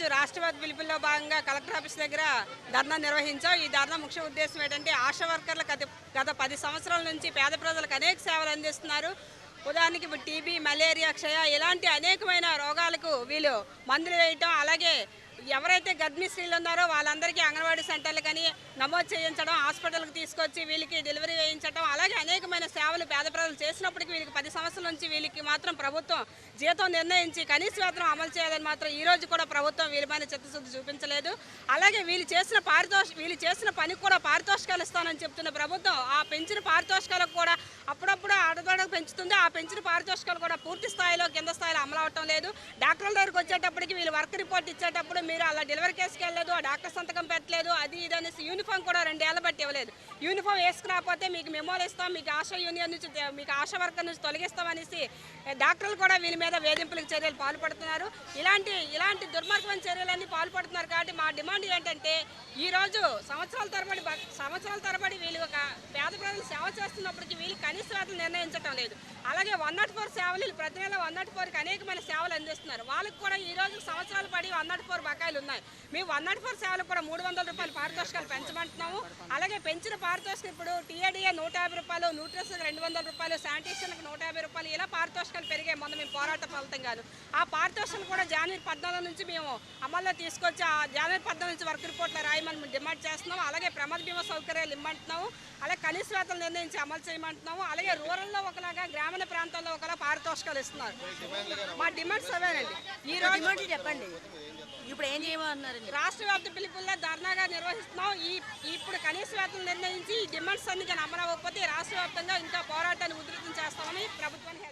పిలుపుల్లో భాగంగా collector office దగ్గర ధర్నా నిర్వహించాం. ఈ ధర్నా ముఖ్య ఉద్దేశం ఏంటంటే ఆశా వర్కర్లు గత గత పది సంవత్సరాల నుంచి పేద ప్రజలకు అనేక సేవలు అందిస్తున్నారు. ఉదాహరణకి ఇప్పుడు టీబీ మలేరియా క్షయ ఇలాంటి అనేకమైన రోగాలకు వీళ్ళు మందులు వేయటం అలాగే ఎవరైతే గర్భిణీ స్త్రీలు ఉన్నారో వాళ్ళందరికీ అంగన్వాడీ సెంటర్లు కానీ నమోదు చేయించడం హాస్పిటల్కి తీసుకొచ్చి వీళ్ళకి డెలివరీ వేయించడం అలాగే అనేకమైన సేవలు పేద ప్రజలు చేసినప్పటికీ వీళ్ళకి పది సంవత్సరాల నుంచి వీళ్ళకి మాత్రం ప్రభుత్వం జీతం నిర్ణయించి కనీస వేతనం అమలు చేయాలని మాత్రం ఈ రోజు కూడా ప్రభుత్వం వీళ్ళపైన చిత్తశుద్ధి చూపించలేదు. అలాగే వీళ్ళు చేసిన పారితోష వీళ్ళు చేసిన పనికి కూడా పారితోషికాలు ఇస్తానని చెప్తున్న ప్రభుత్వం ఆ పెంచిన పారితోషికాలకు కూడా అప్పుడప్పుడు ఆడదోడకు పెంచుతుంది. ఆ పెంచిన పారితోషికాలు కూడా పూర్తి స్థాయిలో కింద స్థాయిలో అమలు అవటం లేదు. డాక్టర్ల దగ్గరికి వచ్చేటప్పటికి వీళ్ళు వర్క్ రిపోర్ట్ ఇచ్చేటప్పుడు మీరు అలా డెలివరీ కేసుకి వెళ్ళలేదు ఆ డాక్టర్ సంతకం పెట్టలేదు అది ఇది అనేసి యూనిఫామ్ కూడా రెండేళ్ళ బట్టి ఇవ్వలేదు. యూనిఫామ్ వేసుకురాకపోతే మీకు మెమోలు ఇస్తాం మీకు ఆశా యూనియన్ నుంచి మీకు ఆశా వర్కర్ నుంచి తొలగిస్తాం అనేసి డాక్టర్లు కూడా వీళ్ళ మీద వేధింపులకు చర్యలు పాల్పడుతున్నారు. ఇలాంటి ఇలాంటి దుర్మార్గమైన చర్యలన్నీ పాల్పడుతున్నారు కాబట్టి మా డిమాండ్ ఏంటంటే ఈరోజు సంవత్సరాల తరబడి సంవత్సరాల తరబడి వీళ్ళు ఒక పేద ప్రజలు సేవ చేస్తున్నప్పటికీ వీళ్ళు కనీస వేతలు నిర్ణయించడం లేదు. అలాగే వన్ నాట్ ఫోర్ సేవలు ప్రతి నెల వన్ నాట్ ఫోర్కి అనేకమైన సేవలు అందిస్తున్నారు. వాళ్ళకి కూడా ఈ రోజు సంవత్సరాలు పడి వన్ నాట్ ఫోర్ బకాయిలు ఉన్నాయి. మేము వన్ నాట్ ఫోర్ సేవలకు కూడా మూడు వందల రూపాయలు పారితోషికాలు పెంచమంటున్నాము. అలాగే పెంచిన పారితోషికం ఇప్పుడు టీఏడిఏ నూట యాభై రూపాయలు న్యూట్రస్కి రెండు వందల రూపాయలు శానిటేషన్కి నూట యాభై రూపాయలు ఇలా పారితోషికాలు పెరిగాయి. మొన్న మేము పోరాట ఫలితం కాదు. ఆ పారితోషికం కూడా జనవరి పద్నాలుగు నుంచి మేము అమల్లో తీసుకొచ్చి ఆ జనవరి పద్నాలుగు నుంచి వర్క్ రిపోర్ట్లు రాయమని మేము డిమాండ్ చేస్తున్నాం అలాగే ప్రమాద బీమా సౌకర్యాలు ఇమ్మంటున్నాము. అలాగే కనీస వేతలు నిర్ణయించి అమలు చేయమంటున్నాము. అలాగే రూరల్లో ఒకలాగా గ్రామీణ ప్రాంతాల్లో ఒకలా పారితోషికాలు ఇస్తున్నారు. మా డిమాండ్స్ అవేనండి. ఈ రోజు చెప్పండి. ఇప్పుడు ఏం చేయమన్నారండి? రాష్ట్ర వ్యాప్త పిలుపుల్లో ధర్నాగా నిర్వహిస్తున్నాం. ఈ ఇప్పుడు కనీస వేతనం నిర్ణయించి ఈ డిమాండ్స్ అన్ని కానీ అవ్వకపోతే రాష్ట్ర వ్యాప్తంగా ఇంకా పోరాటాన్ని ఉధృతం చేస్తామని ప్రభుత్వాన్ని